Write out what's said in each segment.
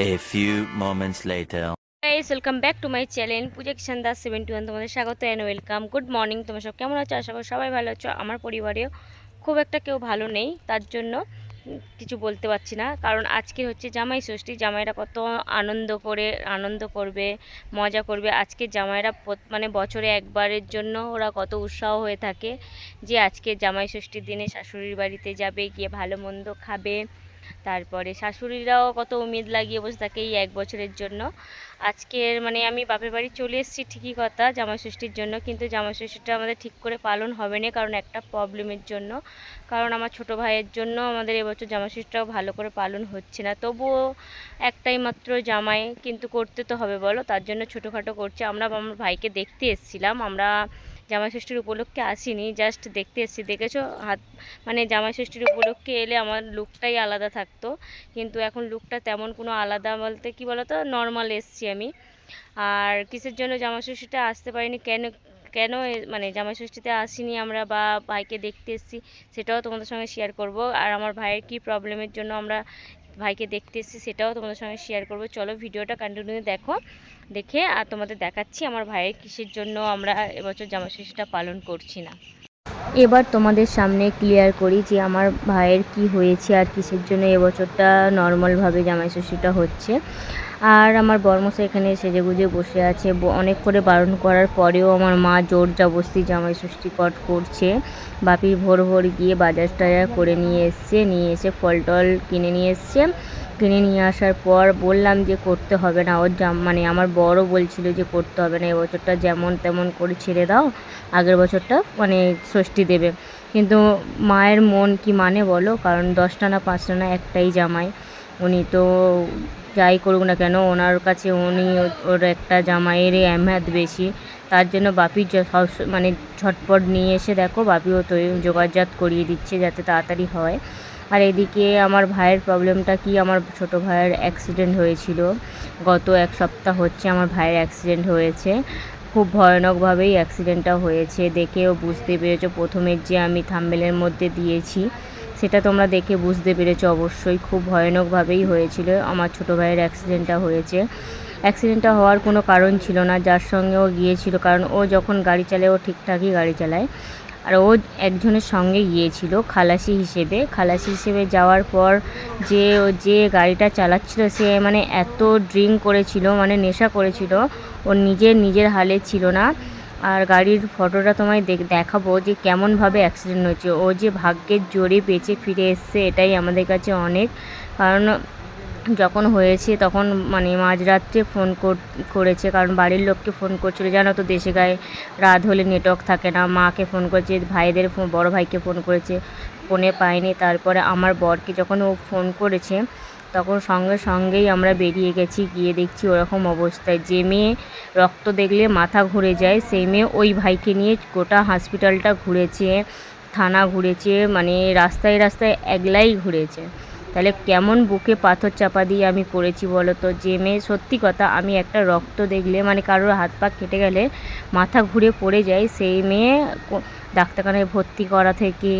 A few moments later. Guys welcome back to my channel Puja Kishan Das seventy one তোমাদের স্বাগত and welcome good morning তোমরা সব কেমন আছো? আশা করি সবাই ভালো আছো। আমার পরিবারেও খুব একটা কেউ ভালো নেই, তার জন্য কিছু বলতে পারছি না। কারণ আজকে হচ্ছে জামাই ষষ্ঠী, জামাইরা কত আনন্দ করে, আনন্দ করবে, মজা করবে। আজকে জামাইরা মানে বছরে একবারের জন্য ওরা কত উৎসাহ হয়ে থাকে যে আজকে জামাই ষষ্ঠীর দিনে শাশুড়ির বাড়িতে যাবে, গিয়ে ভালো মন্দ খাবে। তারপরে শাশুড়িরাও কত উমেদ লাগিয়ে বসে থাকে এই এক বছরের জন্য। আজকের মানে আমি বাপের বাড়ি চলে এসেছি ঠিকই কথা জামাই ষষ্ঠীর জন্য, কিন্তু জামাই ষষ্ঠীটা আমাদের ঠিক করে পালন হবে না কারণ একটা প্রবলেমের জন্য। কারণ আমার ছোট ভাইয়ের জন্য আমাদের এবছর জামাই ষষ্ঠীটাও ভালো করে পালন হচ্ছে না। তবুও একটাই মাত্র জামাই, কিন্তু করতে তো হবে বলো, তার জন্য ছোটোখাটো করছে। আমরা আমার ভাইকে দেখতে এসেছিলাম, আমরা জামাই ষষ্ঠীর উপলক্ষে আসিনি জাস্ট দেখতে এসেছি। দেখেছ? হাত মানে জামাই ষষ্ঠীর উপলক্ষে এলে আমার লুকটাই আলাদা থাকতো। কিন্তু এখন লুকটা তেমন কোনো আলাদা বলতে কি বলতো? নর্মাল এসছি আমি। আর কিসের জন্য জামা ষষ্ঠীতে আসতে পারিনি? কেন কেন মানে জামা ষষ্ঠীতে আসিনি আমরা বা ভাইকে দেখতে এসেছি, সেটাও তোমাদের সঙ্গে শেয়ার করব। আর আমার ভাইয়ের কি প্রবলেমের জন্য আমরা ভাইকে দেখতে এসেছি, সেটাও তোমাদের সঙ্গে শেয়ার করব। চলো ভিডিওটা কন্টিনিউ দেখো, দেখে আর তোমাদের দেখাচ্ছি আমার ভাইয়ের কিসের জন্য আমরা এবছর জামা ষষ্ঠীটা পালন করছি না। এবার তোমাদের সামনে ক্লিয়ার করি যে আমার ভাইয়ের কি হয়েছে আর কিসের জন্য এবছরটা নর্মালভাবে জামাই ষষ্ঠীটা হচ্ছে। আর আমার বর্মশা এখানে সেজে গুজে বসে আছে। অনেক করে বারণ করার পরেও আমার মা জোর জবস্তি জামাই ষষ্ঠী কট করছে। বাপি ভোর ভোর গিয়ে বাজার টাজার করে নিয়ে এসছে, নিয়ে এসে ফল টল কিনে নিয়ে এসছে। কিনে নিয়ে আসার পর বললাম যে, করতে হবে না। ওর জাম মানে আমার বড় বলছিল যে, করতে হবে না। এবছরটা যেমন তেমন করে ছেড়ে দাও, আগের বছরটা মানে ষষ্ঠী দেবে। কিন্তু মায়ের মন কি মানে বলো? কারণ দশটা না পাঁচটা না একটাই জামাই। উনি তো যাই করুক না কেন, ওনার কাছে উনি ওর একটা জামাইয়ের এমহাত বেশি। তার জন্য বাপি সব মানে ঝটপট নিয়ে এসে দেখো বাপিও তো যোগাযোগ করিয়ে দিচ্ছে যাতে তাড়াতাড়ি হয়। আর এদিকে আমার ভাইয়ের প্রবলেমটা কি, আমার ছোট ভাইয়ের অ্যাক্সিডেন্ট হয়েছিল। গত এক সপ্তাহ হচ্ছে আমার ভাইয়ের অ্যাক্সিডেন্ট হয়েছে। খুব ভয়ানকভাবেই অ্যাক্সিডেন্টটা হয়েছে। দেখেও বুঝতে পেরেছ প্রথমের যে আমি থাম্বেলের মধ্যে দিয়েছি। সেটা তোমরা দেখে বুঝতে পেরেছ অবশ্যই। খুব ভয়ানকভাবেই হয়েছিল। আমার ছোট ভাইয়ের অ্যাক্সিডেন্টটা হয়েছে। অ্যাক্সিডেন্টটা হওয়ার কোনো কারণ ছিল না, যার সঙ্গে ও গিয়েছিল, কারণ ও যখন গাড়ি চালায়, ও ঠিকঠাকই গাড়ি চালায়। আর ও একজনের সঙ্গে গিয়েছিল, খালাসি হিসেবে। খালাসি হিসেবে যাওয়ার পর যে যে গাড়িটা চালাচ্ছিল, সে মানে এত ড্রিঙ্ক করেছিল মানে নেশা করেছিল। ও নিজের নিজের হালে ছিল না। আর গাড়ির ফটোটা তোমায় দেখ- দেখাবো যে কেমনভাবে অ্যাক্সিডেন্ট হয়েছে। ও যে ভাগ্যের জোরে বেঁচে ফিরে এসছে, এটাই আমাদের কাছে অনেক। কারণ যখন হয়েছে তখন মানে মাঝরাত্রে ফোন কর- করেছে, কারণ বাড়ির লোককে ফোন করছিল। জানো তো, দেশে গায়ে রাত হলে নেটওয়ার্ক থাকে না। মাকে ফোন করেছে, ভাইদের বড় ভাইকে ফোন করেছে। ফোনে পায়নি। তারপরে আমার বরকে যখন ও ফোন করেছে তখন সঙ্গে সঙ্গেই আমরা বেরিয়ে গেছি, গিয়ে দেখছি ওরকম অবস্থায় যে মেয়ে রক্ত দেখলে মাথা ঘুরে যায়, সেই মেয়ে ওই ভাইকে নিয়ে গোটা হসপিটালটা ঘুরেছে, থানা ঘুরেছে মানে রাস্তায় রাস্তায় একলাই ঘুরেছে। তাহলে কেমন বুকে পাথর চাপা দিয়ে আমি করেছি বলো তো যে মেয়ে, সত্যি কথা, আমি একটা রক্ত দেখলে মানে কারোর হাত পা কেটে গেলে মাথা ঘুরে পড়ে যায়, সেই মেয়ে ডাক্তারখানায় ভর্তি করা থেকে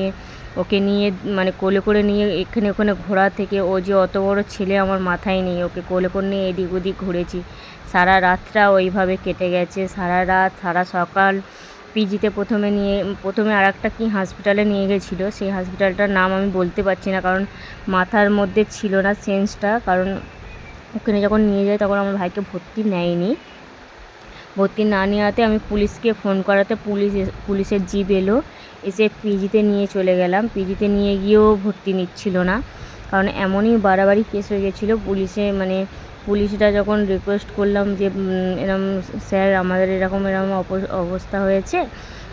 ওকে নিয়ে মানে কোলে করে নিয়ে এখানে ওখানে ঘোরা থেকে, ও যে অত বড় ছেলে আমার মাথায় নেই, ওকে কোলে করে নিয়ে এদিক ওদিক ঘুরেছি। সারা রাতটা ওইভাবে কেটে গেছে, সারা রাত, সারা সকাল। পিজিতে প্রথমে নিয়ে, প্রথমে আর একটা কী হসপিটালে নিয়ে গেছিল, সেই হসপিটালটার নাম আমি বলতে পারছি না, কারণ মাথার মধ্যে ছিল না সেন্সটা, কারণ ওখানে যখন নিয়ে যায় তখন আমার ভাইকে ভর্তি নেয়নি। ভর্তি না নেওয়াতে আমি পুলিশকে ফোন করাতে পুলিশ পুলিশের জিপ এলো, এসে পিজিতে নিয়ে চলে গেলাম। পিজিতে নিয়ে গিয়েও ভর্তি নিচ্ছিল না। কারণ এমনই বাড়াবাড়ি কেস হয়ে গেছিল, পুলিশে মানে পুলিশরা যখন রিকোয়েস্ট করলাম যে এরম স্যার আমাদের এরকম এরকম অবস্থা হয়েছে,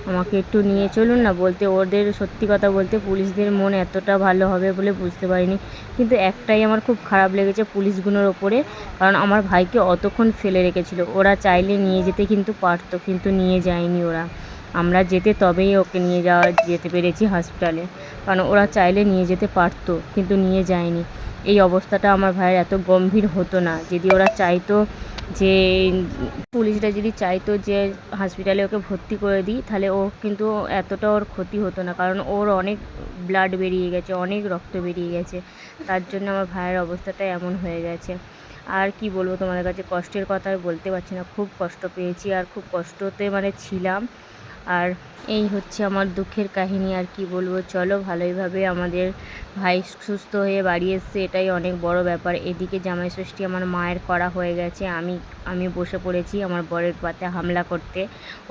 আমাকে একটু নিয়ে চলুন না বলতে, ওদের সত্যি কথা বলতে পুলিশদের মন এতটা ভালো হবে বলে বুঝতে পারিনি। কিন্তু একটাই আমার খুব খারাপ লেগেছে পুলিশগুলোর ওপরে, কারণ আমার ভাইকে অতক্ষণ ফেলে রেখেছিল। ওরা চাইলে নিয়ে যেতে কিন্তু পারতো, কিন্তু নিয়ে যায়নি ওরা। আমরা যেতে তবেই ওকে নিয়ে যাওয়া, যেতে পেরেছি হসপিটালে কারণ ওরা চাইলে নিয়ে যেতে পারতো, কিন্তু নিয়ে যায়নি। এই অবস্থাটা আমার ভাইয়ের এত গম্ভীর হতো না। যদি ওরা চাইতো যে, পুলিশরা যদি চাইতো যে হসপিটালে ওকে ভর্তি করে দিই, তাহলে ও কিন্তু এতটা ওর ক্ষতি হতো না। কারণ ওর অনেক ব্লাড বেরিয়ে গেছে, অনেক রক্ত বেরিয়ে গেছে। তার জন্য আমার ভাইয়ের অবস্থাটা এমন হয়ে গেছে। আর কি বলব তোমাদের কাছে? কষ্টের কথা বলতে পারছি না। খুব কষ্ট পেয়েছি আর খুব কষ্টতে মানে ছিলাম। আর এই হচ্ছে আমার দুঃখের কাহিনী আর কি বলব? চলো ভালোইভাবে আমাদের ভাই সুস্থ হয়ে বাড়ি এসছে, এটাই অনেক বড় ব্যাপার। এদিকে জামাই ষষ্ঠী আমার মায়ের করা হয়ে গেছে। আমি আমি বসে পড়েছি আমার বরের পাতে হামলা করতে।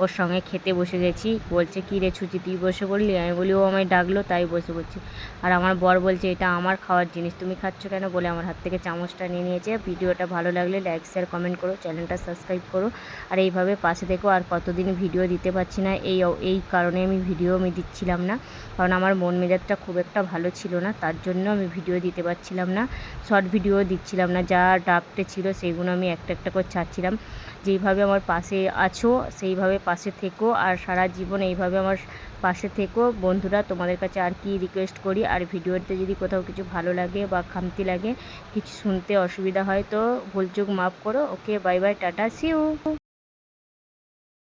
ওর সঙ্গে খেতে বসে গেছি। বলছে, কী রে ছুচি তুই বসে পড়লি? আমি বলি, ও আমায় ডাকলো, তাই বসে পড়ছি। আর আমার বর বলছে, এটা আমার খাওয়ার জিনিস, তুমি খাচ্ছ কেন? বলে আমার হাত থেকে চামচটা নিয়ে নিয়েছে। ভিডিওটা ভালো লাগলে লাইক, শেয়ার, কমেন্ট করো, চ্যানেলটা সাবস্ক্রাইব করো। আর এইভাবে পাশে দেখো আর কতদিন ভিডিও দিতে পারছি না, এই এই কারণে আমি ভিডিও আমি দিচ্ছিলাম না। কারণ আমার মন মেজাজটা খুব একটা ভালো ছিল না। তার জন্য আমি ভিডিও দিতে পারছিলাম না শর্ট ভিডিও দিচ্ছিলাম না, যা ডাকতে ছিল সেইগুলো আমি একটা একটা করে ছাড়ছিলাম। যেইভাবে আমার পাশে আছো, সেইভাবে পাশে থেকো আর সারা জীবন এইভাবে আমার পাশে থেকো। বন্ধুরা, তোমাদের কাছে আর কি রিকোয়েস্ট করি? আর ভিডিওতে যদি কোথাও কিছু ভালো লাগে বা খামতি লাগে, কিছু শুনতে অসুবিধা হয় তো ভুলচুক মাফ করো। Okay bye bye tata see you